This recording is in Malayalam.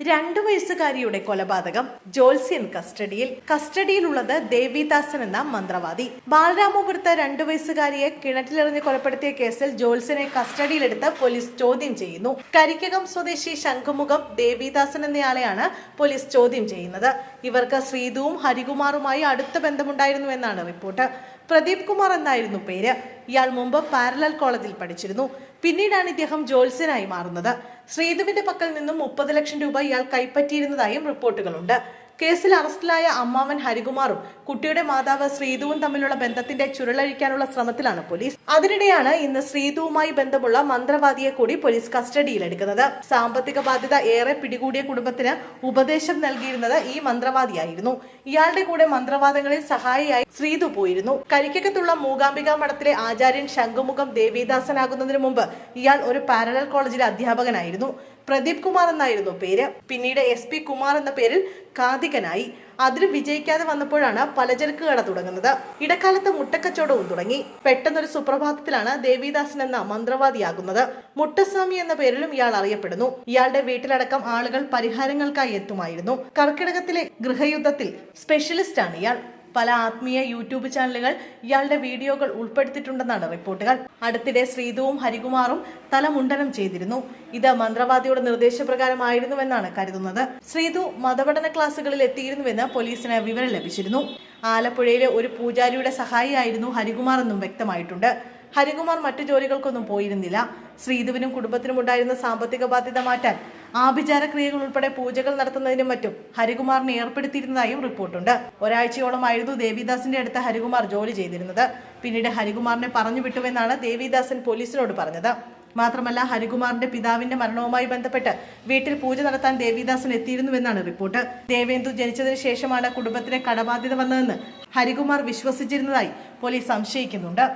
രണ്ടു വയസ്സുകാരിയുടെ കൊലപാതകം ജോൽസ്യൻ കസ്റ്റഡിയിൽ. കസ്റ്റഡിയിലുള്ളത് ദേവിദാസൻ എന്ന മന്ത്രവാദി. ബാലരാമപുരത്ത് രണ്ടു വയസ്സുകാരിയെ കിണറ്റിലെറിഞ്ഞ് കൊലപ്പെടുത്തിയ കേസിൽ ജോൽസ്യനെ കസ്റ്റഡിയിലെടുത്ത് പോലീസ് ചോദ്യം ചെയ്യുന്നു. കരിക്കകം സ്വദേശി ശംഖുമുഖം ദേവിദാസൻ എന്നയാളെയാണ് പോലീസ് ചോദ്യം ചെയ്യുന്നത്. ഇവർക്ക് ശ്രീതുവും ഹരികുമാറുമായി അടുത്ത ബന്ധമുണ്ടായിരുന്നു എന്നാണ് റിപ്പോർട്ട്. പ്രദീപ് കുമാർ എന്നായിരുന്നു പേര്. ഇയാൾ മുമ്പ് പാരലൽ കോളേജിൽ പഠിച്ചിരുന്നു. പിന്നീടാണ് ഇദ്ദേഹം ജോത്സ്യനായി മാറുന്നത്. ശ്രീധുവിന്റെ പക്കൽ നിന്നും മുപ്പത് ലക്ഷം രൂപ ഇയാൾ കൈപ്പറ്റിയിരുന്നതായും റിപ്പോർട്ടുകളുണ്ട്. കേസിൽ അറസ്റ്റിലായ അമ്മാവൻ ഹരികുമാറും കുട്ടിയുടെ മാതാവ് ശ്രീതുവും തമ്മിലുള്ള ബന്ധത്തിന്റെ ചുരുളഴിക്കാനുള്ള ശ്രമത്തിലാണ് പോലീസ്. അതിനിടെയാണ് ഇന്ന് ശ്രീതുവുമായി ബന്ധമുള്ള മന്ത്രവാദിയെ കൂടി പോലീസ് കസ്റ്റഡിയിലെടുക്കുന്നത്. സാമ്പത്തിക ബാധ്യത ഏറെ പിടികൂടിയ കുടുംബത്തിന് ഉപദേശം നൽകിയിരുന്നത് ഈ മന്ത്രവാദിയായിരുന്നു. ഇയാളുടെ കൂടെ മന്ത്രവാദങ്ങളിൽ സഹായിയായി ശ്രീതു പോയിരുന്നു. കരിക്കകത്തുള്ള മൂകാംബിക മഠത്തിലെ ആചാര്യൻ ശംഖുമുഖം ദേവീദാസനാകുന്നതിന് മുമ്പ് ഇയാൾ ഒരു പാരലൽ കോളേജിലെ അധ്യാപകനായിരുന്നു. പ്രദീപ് കുമാർ എന്നായിരുന്നു പേര്. പിന്നീട് എസ് പി കുമാർ എന്ന പേരിൽ കാതികനായി അതിലും വിജയിക്കാതെ വന്നപ്പോഴാണ് പലചരക്ക് കട തുടങ്ങുന്നത്. ഇടക്കാലത്ത് മുട്ടക്കച്ചവടവും തുടങ്ങി. പെട്ടെന്നൊരു സുപ്രഭാതത്തിലാണ് ദേവിദാസൻ എന്ന മന്ത്രവാദിയാകുന്നത്. മുട്ടസ്വാമി എന്ന പേരിലും ഇയാൾ അറിയപ്പെടുന്നു. ഇയാളുടെ വീട്ടിലടക്കം ആളുകൾ പരിഹാരങ്ങൾക്കായി എത്തുമായിരുന്നു. കർക്കിടകത്തിലെ ഗൃഹയുദ്ധത്തിൽ സ്പെഷ്യലിസ്റ്റ് ആണ് ഇയാൾ. പല ആത്മീയ യൂട്യൂബ് ചാനലുകൾ ഇയാളുടെ വീഡിയോകൾ ഉൾപ്പെടുത്തിയിട്ടുണ്ടെന്നാണ് റിപ്പോർട്ടുകൾ. അടുത്തിടെ ശ്രീധുവും ഹരികുമാറും തലമുണ്ടനം ചെയ്തിരുന്നു. ഇത് മന്ത്രവാദിയുടെ നിർദ്ദേശപ്രകാരമായിരുന്നുവെന്നാണ് കരുതുന്നത്. ശ്രീധു മതപഠന ക്ലാസ്സുകളിൽ എത്തിയിരുന്നുവെന്ന് പോലീസിന് വിവരം ലഭിച്ചിരുന്നു. ആലപ്പുഴയിലെ ഒരു പൂജാരിയുടെ സഹായിയായിരുന്നു ഹരികുമാർ എന്നും വ്യക്തമായിട്ടുണ്ട്. ഹരികുമാർ മറ്റു ജോലികൾക്കൊന്നും പോയിരുന്നില്ല. ശ്രീധുവിനും കുടുംബത്തിനും ഉണ്ടായിരുന്ന സാമ്പത്തിക ബാധ്യത മാറ്റാൻ ആഭിചാര ക്രിയകൾ ഉൾപ്പെടെ പൂജകൾ നടത്തുന്നതിനും മറ്റും ഹരികുമാറിനെ ഏർപ്പെടുത്തിയിരുന്നതായും റിപ്പോർട്ടുണ്ട്. ഒരാഴ്ചയോളമായിരുന്നു ദേവിദാസിന്റെ അടുത്ത് ഹരികുമാർ ജോലി ചെയ്തിരുന്നത്. പിന്നീട് ഹരികുമാറിനെ പറഞ്ഞു വിട്ടുവെന്നാണ് ദേവിദാസൻ പോലീസിനോട് പറഞ്ഞത്. മാത്രമല്ല ഹരികുമാറിന്റെ പിതാവിന്റെ മരണവുമായി ബന്ധപ്പെട്ട് വീട്ടിൽ പൂജ നടത്താൻ ദേവിദാസൻ എത്തിയിരുന്നുവെന്നാണ് റിപ്പോർട്ട്. ദേവേന്ദു ജനിച്ചതിന് ശേഷമാണ് കുടുംബത്തിന് കടബാധ്യത വന്നതെന്ന് ഹരികുമാർ വിശ്വസിച്ചിരുന്നതായി പോലീസ് സംശയിക്കുന്നുണ്ട്.